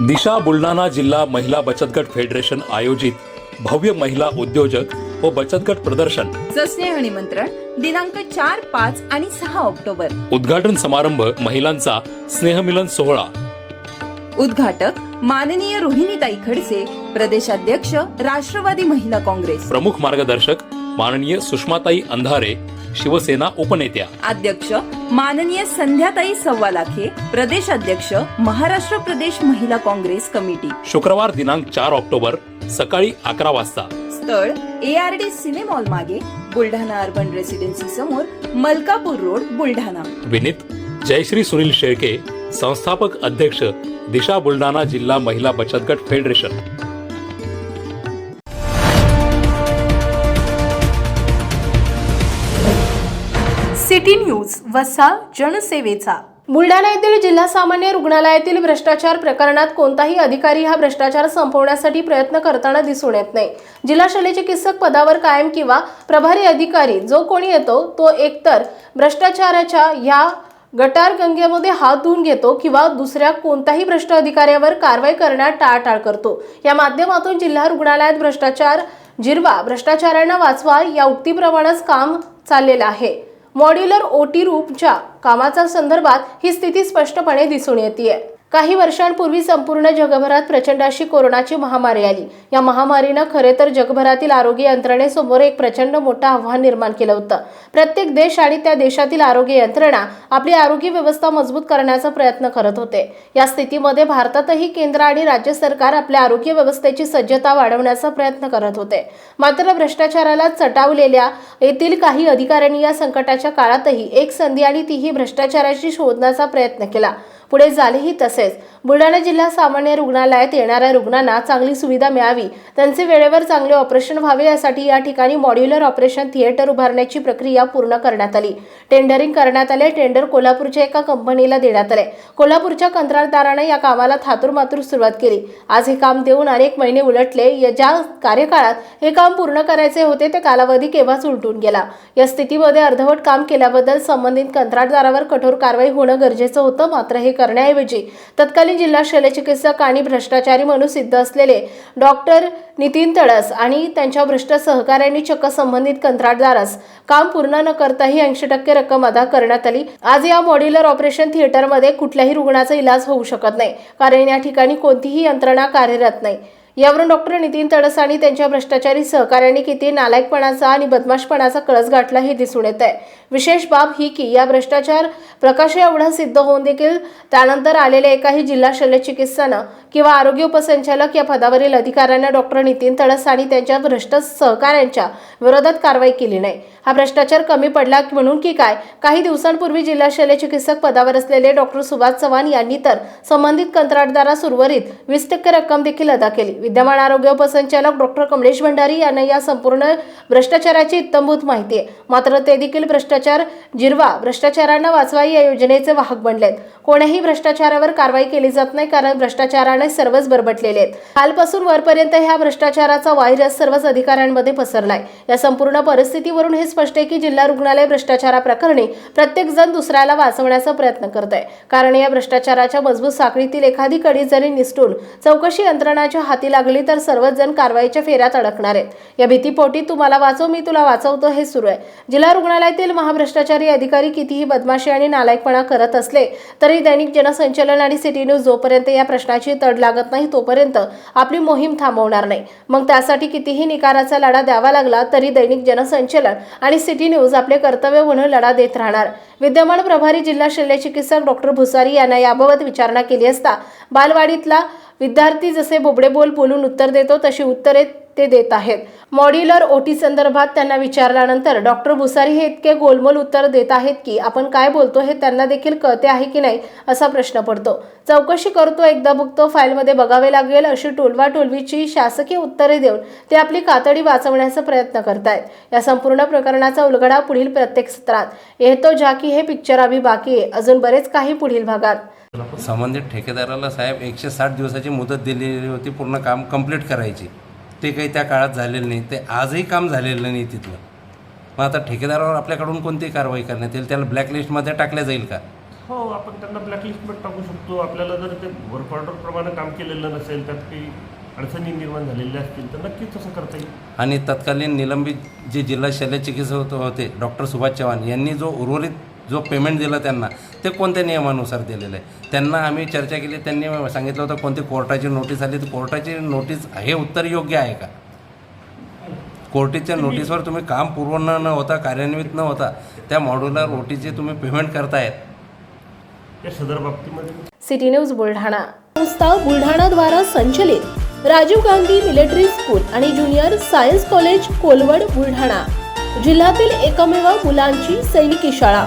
दिशा बुलढाणा जिल्हा महिला बचत गट फेडरेशन आयोजित भव्य महिला उद्योजक व बचत गट प्रदर्शन. चं स्नेह निमंत्रण दिनांक चार पाच आणि सहा ऑक्टोबर. उद्घाटन समारंभ महिलांचा स्नेहमिलन सोहळा. उद्घाटक माननीय रोहिणीताई खडसे प्रदेशाध्यक्ष राष्ट्रवादी महिला काँग्रेस. प्रमुख मार्गदर्शक माननीय सुषमाताई अंधारे शिवसेना उपनेत्या. अध्यक्ष माननीय संध्याताई सव्वालाखे प्रदेश अध्यक्ष महाराष्ट्र प्रदेश महिला काँग्रेस कमिटी. शुक्रवार दिनांक चार ऑक्टोबर सकाळी अकरा वाजता. स्थळ ए आर डी सिनेमॉल मागे बुलढाणा अर्बन रेसिडेन्सी समोर मलकापूर रोड बुलढाणा. विनीत जयश्री सुनील शेळके संस्थापक अध्यक्ष दिशा बुलढाणा जिल्हा महिला बचत गट फेडरेशन. सिटी न्यूज वसा जनसेवेचा. बुलढाणा येथील जिल्हा सामान्य रुग्णालयातील भ्रष्टाचार प्रकरणात कोणताही अधिकारी हा भ्रष्टाचार संपवण्यासाठी प्रयत्न करताना दिसून येत नाही. जिल्हा शल्यचिकित्सक पदावर कायम किंवा प्रभारी अधिकारी जो कोणी येतो तो एकतर भ्रष्टाचाराच्या या गटार गंगेमध्ये हात धुवून घेतो किंवा दुसऱ्या कोणत्याही भ्रष्ट अधिकाऱ्यावर कारवाई करण्यात टाळाटाळ करतो. या माध्यमातून जिल्हा रुग्णालयात भ्रष्टाचार जिरवा भ्रष्टाचारांना वाचवा या उक्तीप्रमाणेच काम चाललेलं आहे. मॉड्युलर ओटी रूपच्या कामाच्या संदर्भात ही स्थिती स्पष्टपणे दिसून येते काही वर्षांपूर्वी संपूर्ण जगभरात प्रचंड अशी कोरोनाची महामारी आली. या महामारीनं खरे तर जगभरातील आरोग्य यंत्रणेसमोर एक प्रचंड मोठं आव्हान निर्माण केलं होतं. प्रत्येक देश आणि त्या देशातील आरोग्य यंत्रणा आपली आरोग्य व्यवस्था मजबूत करण्याचा प्रयत्न करत होते. या स्थितीमध्ये भारतातही केंद्र आणि राज्य सरकार आपल्या आरोग्य व्यवस्थेची सज्जता वाढवण्याचा प्रयत्न करत होते. मात्र भ्रष्टाचाराला चटावलेल्या येथील काही अधिकाऱ्यांनी या संकटाच्या काळातही एक संधी आणि तीही भ्रष्टाचाराची शोधण्याचा प्रयत्न केला. पुढे झालेही तसेच. बुलढाणा जिल्हा सामान्य रुग्णालयात येणाऱ्या रुग्णांना चांगली सुविधा मिळावी. त्यांचे वेळेवर चांगले ऑपरेशन व्हावे यासाठी या ठिकाणी मॉड्युलर ऑपरेशन थिएटर उभारण्याची प्रक्रिया पूर्ण करण्यात आली. टेंडरिंग करण्यात आले. टेंडर कोल्हापूरच्या एका कंपनीला देण्यात आले. कोल्हापूरच्या कंत्राटदाराने या कामाला थातूरमातूर सुरुवात केली. आज हे काम देऊन अनेक महिने उलटले. ज्या कार्यकाळात हे काम पूर्ण करायचे होते ते कालावधी केव्हाच उलटून गेला? या स्थितीमध्ये अर्धवट काम केल्याबद्दल संबंधित कंत्राटदारावर कठोर कारवाई होणं गरजेचं होतं मात्र हे करण्याऐवजी तत्कालीन जिल्हा शल्यचिकित्सक आणि भ्रष्टाचारी म्हणून सिद्ध असलेले डॉक्टर नितीन तळस आणि त्यांच्या भ्रष्ट सहकाऱ्यांनी चक्क संबंधित कंत्राटदारास काम पूर्ण न करताही ऐंशी टक्के रक्कम अदा करण्यात आली. आज या मॉड्युलर ऑपरेशन थिएटरमध्ये कुठल्याही रुग्णाचा इलाज होऊ शकत नाही कारण या ठिकाणी कोणतीही यंत्रणा कार्यरत नाही. यावरून डॉक्टर नितीन तडस आणि त्यांच्या भ्रष्टाचारी सहकाऱ्यांनी किती नालायकपणाचा आणि बदमाशपणाचा कळस गाठला हे दिसून येत आहे. विशेष बाब ही की या भ्रष्टाचार प्रकाश एवढा सिद्ध होऊन देखील त्यानंतर आलेल्या एकाही जिल्हा शल्यचिकित्सानं किंवा आरोग्य उपसंचालक या पदावरील अधिकाऱ्यांना डॉक्टर नितीन तडस आणि त्यांच्या भ्रष्ट सहकाऱ्यांच्या विरोधात कारवाई केली नाही. हा भ्रष्टाचार कमी पडला म्हणून की काय? काही दिवसांपूर्वी जिल्हा शल्यचिकित्सक पदावर असलेले डॉक्टर सुभाष चव्हाण यांनी तर संबंधित कंत्राटदारास उर्वरित वीस टक्के रक्कम देखील अदा केली. विद्यमान आरोग्य उपसंचालक डॉक्टर कमलेश भंडारी यांना या संपूर्ण भ्रष्टाचाराची इत्तंभूत माहिती आहे. मात्र ते देखील भ्रष्टाचार जिरवा भ्रष्टाचारांना वाचवा या योजनेचे वाहक बनलेत. कोण्याही भ्रष्टाचारावर कारवाई केली जात नाही कारण भ्रष्टाचाराने सर्वच बरबटलेले आहेत. कालपासून वरपर्यंत ह्या भ्रष्टाचाराचा व्हायरस सर्वच अधिकाऱ्यांमध्ये पसरलाय. या संपूर्ण परिस्थितीवरून हे स्पष्ट आहे की जिल्हा रुग्णालय भ्रष्टाचाराप्रकरणी प्रत्येक जण दुसऱ्याला वाचवण्याचा प्रयत्न करत आहे कारण या भ्रष्टाचाराच्या मजबूत साखळीतील एखादी कडी जरी निसटून चौकशी यंत्रणाच्या हाती लागली तर सर्वच जण कारवाईच्या फेऱ्यात अडकणार आहेत. या भीतीपोटी तुम्हाला वाचव मी तुला वाचवतो हे सुरू आहे. जिल्हा रुग्णालयातील महाभ्रष्टाचारी अधिकारी कितीही बदमाशी आणि नालायकपणा करत असले तरी दैनिक जनसंचलन आणि सिटी न्यूज जोपर्यंत या प्रश्नाची तड लागत नाही तोपर्यंत आपली मोहीम थांबवणार नाही. मग त्यासाठी कितीही निकाराचा लढा द्यावा लागला तरी दैनिक जनसंचलन आणि सिटी न्यूज आपले कर्तव्य म्हणून लढा देत राहणार. विद्यमान प्रभारी जिल्हा शल्यचिकित्सक डॉक्टर भुसारी यांना याबाबत विचारणा केली असता बालवाडीतला विद्यार्थी जसे बोबडे बोल बोलून उत्तर देतो तशी उत्तरे ते देत आहेत. मॉड्युलर ओटी संदर्भात त्यांना विचारल्यानंतर डॉक्टर भुसारी हे इतके गोलमोल उत्तर देत आहेत की आपण काय बोलतो हे त्यांना देखील कळते आहे की नाही असा प्रश्न पडतो. चौकशी करतो एकदा बघतो फाईलमध्ये बघावे लागेल अशी टोलवा टोलवीची शासकीय उत्तरे देऊन ते आपली कातडी वाचवण्याचा प्रयत्न करतायत. या संपूर्ण प्रकरणाचा उलगडा पुढील प्रत्येक सत्रात. येतो ज्या की हे पिक्चर आम्ही बाकी आहे. अजून बरेच काही पुढील भागात. संबंधित ठेकेदाराला साहेब एकशे साठ दिवसाची मुदत दिलेली होती पूर्ण काम कंप्लीट करायची. ते काही त्या काळात झालेलं नाही. ते आजही काम झालेलं नाही तिथलं. मग आता ठेकेदारावर आपल्याकडून कोणती कारवाई करण्यात येईल? त्याला ब्लॅकलिस्टमध्ये टाकल्या जाईल का? हो आपण त्यांना ब्लॅकलिस्टमध्ये टाकू शकतो. आपल्याला जर ते वर्क ऑर्डरप्रमाणे काम केलेलं नसेल त्यात काही अडचणी निर्माण झालेल्या असतील तर नक्कीच तसं करता येईल. आणि तत्कालीन निलंबित जे जिल्हा शल्य चिकित्सक होत- होते डॉक्टर सुभाष चव्हाण यांनी जो उर्वरित जो पेमेंट दिला त्यांना ते कोणत्या नियमानुसार दिलेलं आहे? त्यांना आम्ही चर्चा केली त्यांनी सांगितलं होतं कोणती कोर्टाची नोटीस आली तर कोर्टाची नोटीस हे उत्तर योग्य आहे का? कोर्टीच्या नोटीसवर तुम्ही काम पूर्ण न होता कार्यान्वित न होता त्या मॉड्युलर ओटीचे तुम्ही पेमेंट करतायत. या सदर बाबतीमध्ये? City news Buldhana. संस्था बुलढाणाद्वारा संचलित राजीव गांधी मिलिटरी स्कूल आणि junior science college Kolwad Buldhana. जिल्ह्यातील एकमेव मुलांची सैनिकी शाळा.